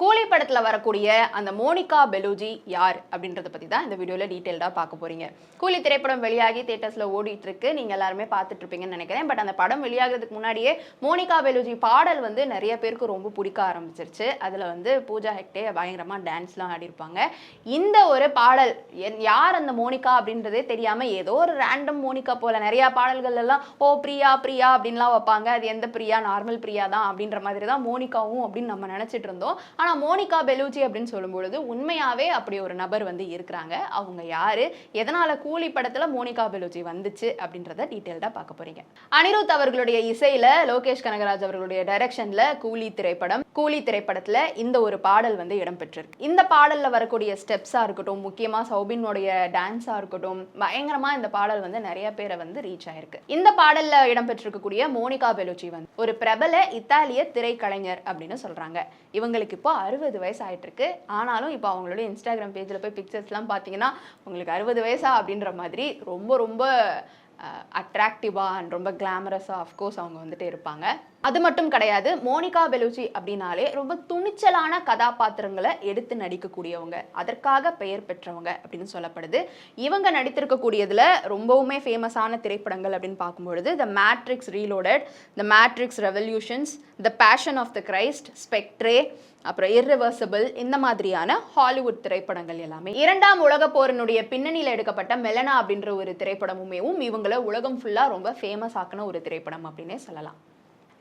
கூலி படத்தில் வரக்கூடிய அந்த மோனிகா பெலூஜி யார் அப்படின்றத பற்றி தான் இந்த வீடியோவில் டீட்டெயில்டாக பார்க்க போகிறீங்க கூலி திரைப்படம் வெளியாகி தேட்டர்ஸில் ஓடிட்டு இருக்கு நீங்கள் எல்லாருமே பார்த்துட்ருப்பீங்கன்னு நினைக்கிறேன். பட் அந்த படம் வெளியாகிறதுக்கு முன்னாடியே மோனிகா பெலூஜி பாடல் வந்து நிறைய பேருக்கு ரொம்ப பிடிக்க ஆரம்பிச்சிருச்சு. அதில் வந்து பூஜா ஹெக்டே பயங்கரமாக டான்ஸ்லாம் ஆடிருப்பாங்க. இந்த ஒரு பாடல் என்- யார் அந்த மோனிகா அப்படின்றதே தெரியாமல் ஏதோ ஒரு ரேண்டம் மோனிகா போல் நிறையா பாடல்கள்லாம் ஓ பிரியா பிரியா அப்படின்லாம் வைப்பாங்க. அது எந்த பிரியா? நார்மல் பிரியா தான் அப்படின்ற மாதிரி தான் மோனிகாவும் அப்படின்னு நம்ம நினச்சிட்டு இருந்தோம். ஆனால் மோனிகா பெலூச்சி அப்படின்னு சொல்லும்பொழுது உண்மையாகவே அப்படி ஒரு நபர் வந்து இருக்கிறாங்க. அவங்க யார்? எதனால் கூலி படத்தில் மோனிகா பெலூச்சி வந்துச்சு அப்படின்றத டீட்டெயில்டாக பார்க்க போறீங்க. அனிருத் அவர்களுடைய இசையில லோகேஷ் கனகராஜ் அவர்களுடைய டைரக்ஷன்ல கூலி திரைப்படம் கூலி திரைப்படத்தில் இந்த ஒரு பாடல் வந்து இடம்பெற்றிருக்கு இந்த பாடலில் வரக்கூடிய ஸ்டெப்ஸாக இருக்கட்டும் முக்கியமாக சௌபினுடைய டான்ஸாக இருக்கட்டும் பயங்கரமாக இந்த பாடல் வந்து நிறைய பேரை வந்து ரீச் ஆயிருக்கு. இந்த பாடலில் இடம்பெற்றிருக்கக்கூடிய மோனிகா பெலூச்சி வந்து ஒரு பிரபல இத்தாலிய திரைக்கலைஞர் அப்படின்னு சொல்கிறாங்க இவங்களுக்கு இப்போ அறுபது வயசு ஆயிட்டு ஆனாலும் இப்போ அவங்களுடைய இன்ஸ்டாகிராம் பேஜில் போய் பிக்சர்ஸ்லாம் பார்த்தீங்கன்னா உங்களுக்கு அறுபது வயசா அப்படின்ற மாதிரி ரொம்ப ரொம்ப அட்ராக்டிவாக அண்ட் ரொம்ப கிளாமரஸாக அஃப்கோர்ஸ் அவங்க வந்துட்டு இருப்பாங்க. அது மட்டும் கிடையாது மோனிகா பெலூச்சி அப்படின்னாலே ரொம்ப துணிச்சலான கதாபாத்திரங்களை எடுத்து நடிக்கக்கூடியவங்க அதற்காக பெயர் பெற்றவங்க அப்படின்னு சொல்லப்படுது. இவங்க நடித்திருக்கக்கூடியதில் ரொம்பவுமே ஃபேமஸான திரைப்படங்கள் அப்படின்னு பார்க்கும்பொழுது the Matrix Reloaded the Matrix Revolutions the Passion of the Christ Spectre அப்புறம் இர்ரிவர்சபிள் இந்த மாதிரியான ஹாலிவுட் திரைப்படங்கள் எல்லாமே. இரண்டாம் உலக போரினுடைய பின்னணியில் எடுக்கப்பட்ட மெலனா அப்படின்ற ஒரு திரைப்படமுமேவும் இவங்களை உலகம் ஃபுல்லாக ரொம்ப ஃபேமஸ் ஆக்கின ஒரு திரைப்படம் அப்படின்னே சொல்லலாம்.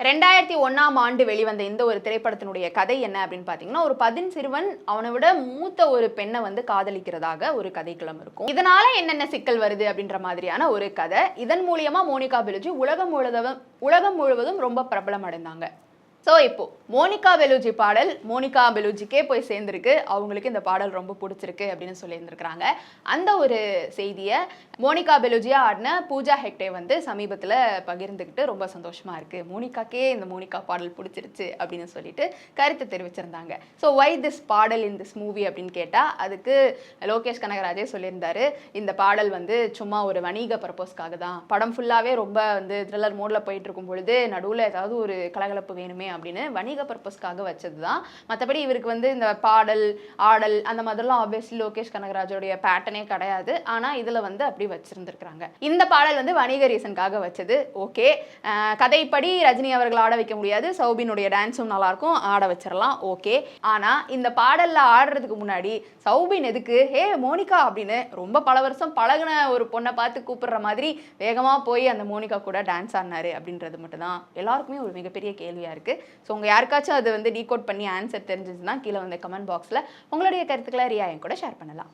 ரெண்டாயிரத்தி ஒன்றாம் ஆண்டு வெளிவந்த இந்த ஒரு திரைப்படத்தினுடைய கதை என்ன அப்படின்னு பார்த்தீங்கன்னா ஒரு பதின் சிறுவன் அவனை விட மூத்த ஒரு பெண்ணை வந்து காதலிக்கிறதாக ஒரு கதைக்களம் இருக்கும். இதனால என்னென்ன சிக்கல் வருது அப்படின்ற மாதிரியான ஒரு கதை. இதன் மூலியமா மோனிகா பெலுஜி உலகம் முழுவதும் உலகம் முழுவதும் ரொம்ப பிரபலம் அடைந்தாங்க. ஸோ இப்போ மோனிகா பெலூஜி பாடல் மோனிகா பெலூஜிக்கே போய் சேர்ந்துருக்கு. அவங்களுக்கு இந்த பாடல் ரொம்ப பிடிச்சிருக்கு அப்படின்னு சொல்லியிருந்திருக்கிறாங்க. அந்த ஒரு செய்தியை மோனிகா பெலூஜியா ஆடின பூஜா ஹெக்டே வந்து சமீபத்தில் பகிர்ந்துக்கிட்டு ரொம்ப சந்தோஷமாக இருக்குது மோனிகாக்கே இந்த மோனிகா பாடல் பிடிச்சிருச்சு அப்படின்னு சொல்லிட்டு கருத்து தெரிவிச்சிருந்தாங்க. ஸோ வை திஸ் பாடல் இன் திஸ் மூவி அப்படின்னு கேட்டால் அதுக்கு லோகேஷ் கனகராஜே சொல்லியிருந்தாரு. இந்த பாடல் வந்து சும்மா ஒரு வணிக பர்பஸ்க்காக தான். படம் ஃபுல்லாகவே ரொம்ப வந்து த்ரில்லர் மோடில் போயிட்டு இருக்கும் பொழுது நடுவில் ஏதாவது ஒரு கலகலப்பு வேணுமே அப்படின்னு வணிக பர்பஸ்க்காக வச்சது தான். மற்றபடி இவருக்கு வந்து இந்த பாடல் ஆடல் அந்த மாதிரிலாம் ஆப்வியஸ்லி லோகேஷ் கனகராஜோடைய பேட்டனே கிடையாது. ஆனால் இதில் வந்து அப்படி வச்சிருந்திருக்கிறாங்க. இந்த பாடல் வந்து வணிக ரீசனுக்காக வச்சது. ஓகே. கதைப்படி ரஜினி அவர்கள் ஆட வைக்க முடியாது. சௌபினுடைய டான்ஸும் நல்லாயிருக்கும் ஆட வச்சிடலாம் ஓகே. ஆனால் இந்த பாடலில் ஆடுறதுக்கு முன்னாடி சௌபின் எதுக்கு? ஹே மோனிகா அப்படின்னு ரொம்ப பல வருஷம் பழகுன ஒரு பொண்ணை பார்த்து கூப்பிடுற மாதிரி வேகமாக போய் அந்த மோனிகா கூட டான்ஸ் ஆடினாரு அப்படின்றது மட்டும்தான். எல்லாருக்குமே ஒரு மிகப்பெரிய கேள்வியாக இருக்குது ஸோ உங்கள் யாருக்காச்சும் அது வந்து டீகோட் பண்ணி ஆன்சர் தெரிஞ்சிச்சுன்னா கீழே வந்து கமெண்ட் பாக்ஸில் உங்களுடைய கருத்துக்களை ரியா என் கூட ஷேர் பண்ணலாம்.